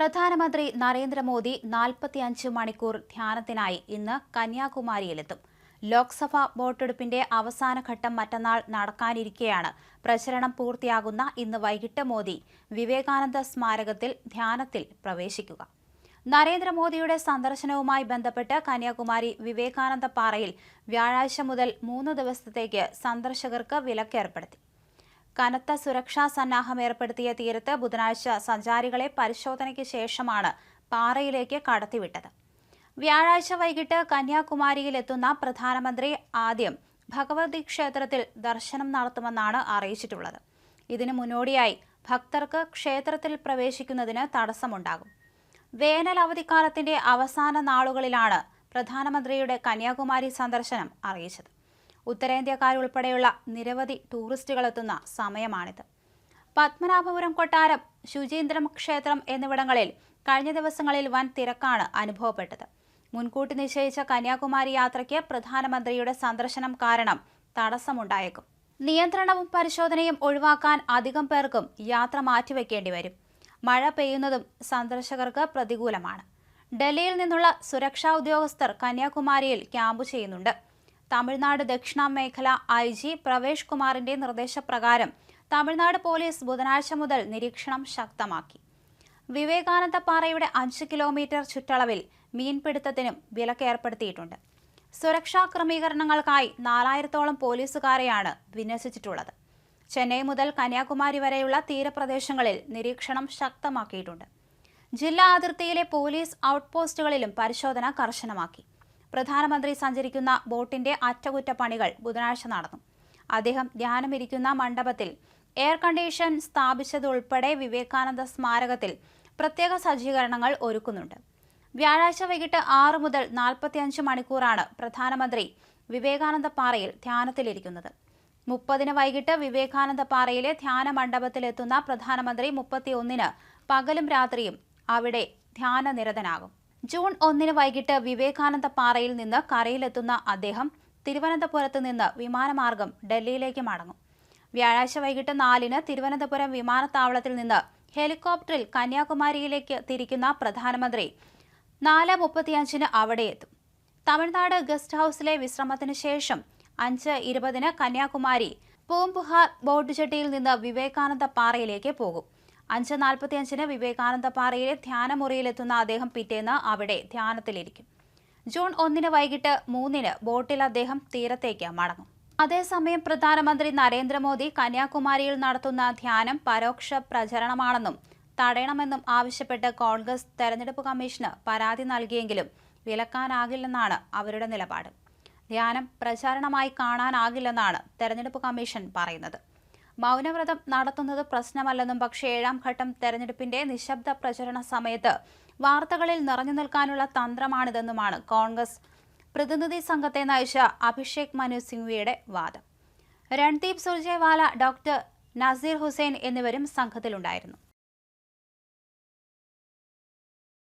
പ്രധാനമന്ത്രി നരേന്ദ്രമോദി നാൽപ്പത്തിയഞ്ച് മണിക്കൂർ ധ്യാനത്തിനായി ഇന്ന് കന്യാകുമാരിയിലെത്തും. ലോക്സഭാ വോട്ടെടുപ്പിന്റെ അവസാന ഘട്ടം മറ്റന്നാൾ നടക്കാനിരിക്കെയാണ് പ്രചരണം പൂർത്തിയാകുന്ന ഇന്ന് വൈകിട്ട് മോദി വിവേകാനന്ദ സ്മാരകത്തിൽ ധ്യാനത്തിൽ പ്രവേശിക്കുക. നരേന്ദ്രമോദിയുടെ സന്ദർശനവുമായി ബന്ധപ്പെട്ട് കന്യാകുമാരി വിവേകാനന്ദ പാറയിൽ വ്യാഴാഴ്ച മുതൽ മൂന്ന് ദിവസത്തേക്ക് സന്ദർശകർക്ക് വിലക്കേർപ്പെടുത്തി. കനത്ത സുരക്ഷാ സന്നാഹം ഏർപ്പെടുത്തിയ തീരത്ത് ബുധനാഴ്ച സഞ്ചാരികളെ പരിശോധനയ്ക്ക് ശേഷമാണ് പാറയിലേക്ക് കടത്തിവിട്ടത്. വ്യാഴാഴ്ച വൈകിട്ട് കന്യാകുമാരിയിലെത്തുന്ന പ്രധാനമന്ത്രി ആദ്യം ഭഗവതി ക്ഷേത്രത്തിൽ ദർശനം നടത്തുമെന്നാണ് അറിയിച്ചിട്ടുള്ളത്. ഇതിനു മുന്നോടിയായി ഭക്തർക്ക് ക്ഷേത്രത്തിൽ പ്രവേശിക്കുന്നതിന് തടസ്സമുണ്ടാകും. വേനൽ അവധിക്കാലത്തിന്റെ അവസാന നാളുകളിലാണ് പ്രധാനമന്ത്രിയുടെ കന്യാകുമാരി സന്ദർശനം അറിയിച്ചത്. ഉത്തരേന്ത്യക്കാരുൾപ്പെടെയുള്ള നിരവധി ടൂറിസ്റ്റുകളെത്തുന്ന സമയമാണിത്. പത്മനാഭപുരം കൊട്ടാരം ശുചീന്ദ്രം ക്ഷേത്രം എന്നിവിടങ്ങളിൽ കഴിഞ്ഞ ദിവസങ്ങളിൽ വൻ തിരക്കാണ് അനുഭവപ്പെട്ടത്. മുൻകൂട്ടി നിശ്ചയിച്ച കന്യാകുമാരി യാത്രയ്ക്ക് പ്രധാനമന്ത്രിയുടെ സന്ദർശനം കാരണം തടസ്സമുണ്ടായേക്കും. നിയന്ത്രണവും പരിശോധനയും ഒഴിവാക്കാൻ അധികം പേർക്കും യാത്ര മാറ്റിവെക്കേണ്ടി വരും. മഴ പെയ്യുന്നതും സന്ദർശകർക്ക് പ്രതികൂലമാണ്. ഡൽഹിയിൽ നിന്നുള്ള സുരക്ഷാ ഉദ്യോഗസ്ഥർ കന്യാകുമാരിയിൽ ക്യാമ്പ് ചെയ്യുന്നുണ്ട്. തമിഴ്നാട് ദക്ഷിണ മേഖല ഐ ജി പ്രവേഷ് കുമാറിന്റെ നിർദ്ദേശപ്രകാരം തമിഴ്നാട് പോലീസ് ബുധനാഴ്ച മുതൽ നിരീക്ഷണം ശക്തമാക്കി. വിവേകാനന്ദ പാറയുടെ അഞ്ച് കിലോമീറ്റർ ചുറ്റളവിൽ മീൻപിടുത്തത്തിനും വിലക്ക് ഏർപ്പെടുത്തിയിട്ടുണ്ട്. സുരക്ഷാ ക്രമീകരണങ്ങൾക്കായി നാലായിരത്തോളം പോലീസുകാരെയാണ് വിന്യസിച്ചിട്ടുള്ളത്. ചെന്നൈ മുതൽ കന്യാകുമാരി വരെയുള്ള തീരപ്രദേശങ്ങളിൽ നിരീക്ഷണം ശക്തമാക്കിയിട്ടുണ്ട്. ജില്ലാ അതിർത്തിയിലെ പോലീസ് ഔട്ട്പോസ്റ്റുകളിലും പരിശോധന കർശനമാക്കി. പ്രധാനമന്ത്രി സഞ്ചരിക്കുന്ന ബോട്ടിന്റെ അറ്റകുറ്റപ്പണികൾ ബുധനാഴ്ച നടന്നു. അദ്ദേഹം ധ്യാനമിരിക്കുന്ന മണ്ഡപത്തിൽ എയർ കണ്ടീഷൻ സ്ഥാപിച്ചതുൾപ്പെടെ വിവേകാനന്ദ സ്മാരകത്തിൽ പ്രത്യേക സജ്ജീകരണങ്ങൾ ഒരുക്കുന്നുണ്ട്. വ്യാഴാഴ്ച വൈകിട്ട് ആറ് മുതൽ നാൽപ്പത്തിയഞ്ച് മണിക്കൂറാണ് പ്രധാനമന്ത്രി വിവേകാനന്ദ പാറയിൽ ധ്യാനത്തിലിരിക്കുന്നത്. മുപ്പതിന് വൈകിട്ട് വിവേകാനന്ദ പാറയിലെ ധ്യാന മണ്ഡപത്തിലെത്തുന്ന പ്രധാനമന്ത്രി മുപ്പത്തിയൊന്നിന് പകലും രാത്രിയും അവിടെ ധ്യാനനിരതനാകും. ജൂൺ ഒന്നിന് വൈകിട്ട് വിവേകാനന്ദ പാറയിൽ നിന്ന് കരയിലെത്തുന്ന അദ്ദേഹം തിരുവനന്തപുരത്ത് നിന്ന് വിമാനമാർഗം ഡൽഹിയിലേക്ക് മടങ്ങും. വ്യാഴാഴ്ച വൈകിട്ട് നാലിന് തിരുവനന്തപുരം വിമാനത്താവളത്തിൽ നിന്ന് ഹെലികോപ്റ്ററിൽ കന്യാകുമാരിയിലേക്ക് തിരിക്കുന്ന പ്രധാനമന്ത്രി നാല് മുപ്പത്തിയഞ്ചിന് അവിടെ എത്തും. തമിഴ്നാട് ഗസ്റ്റ് ഹൌസിലെ വിശ്രമത്തിന് ശേഷം അഞ്ച് ഇരുപതിന് കന്യാകുമാരി പൂംപുഹാർ ബോട്ട് ജെട്ടിയിൽ നിന്ന് വിവേകാനന്ദ പാറയിലേക്ക് പോകും. അഞ്ച് നാൽപ്പത്തിയഞ്ചിന് വിവേകാനന്ദ പാറയിലെ ധ്യാനമുറിയിലെത്തുന്ന അദ്ദേഹം പിറ്റേന്ന് അവിടെ ധ്യാനത്തിലിരിക്കും. ജൂൺ ഒന്നിന് വൈകിട്ട് മൂന്നിന് ബോട്ടിൽ അദ്ദേഹം തീരത്തേക്ക് മടങ്ങും. അതേസമയം പ്രധാനമന്ത്രി നരേന്ദ്രമോദി കന്യാകുമാരിയിൽ നടത്തുന്ന ധ്യാനം പരോക്ഷ പ്രചരണമാണെന്നും തടയണമെന്നും ആവശ്യപ്പെട്ട് കോൺഗ്രസ് തെരഞ്ഞെടുപ്പ് കമ്മീഷന് പരാതി നൽകിയെങ്കിലും വിലക്കാനാകില്ലെന്നാണ് അവരുടെ നിലപാട്. ധ്യാനം പ്രചാരണമായി കാണാനാകില്ലെന്നാണ് തെരഞ്ഞെടുപ്പ് കമ്മീഷൻ പറയുന്നത്. മൗനവ്രതം നടത്തുന്നത് പ്രശ്നമല്ലെന്നും പക്ഷേ ഏഴാം ഘട്ടം തെരഞ്ഞെടുപ്പിന്റെ നിശബ്ദ പ്രചരണ സമയത്ത് വാർത്തകളിൽ നിറഞ്ഞു നിൽക്കാനുള്ള തന്ത്രമാണിതെന്നുമാണ് കോൺഗ്രസ്. പ്രതിനിധി സംഘത്തെ നയിച്ച അഭിഷേക് മനു സിംഗ്വിയുടെ വാദം. രൺദീപ് സുർജേവാല ഡോക്ടർ നസീർ ഹുസൈൻ എന്നിവരും സംഘത്തിലുണ്ടായിരുന്നു.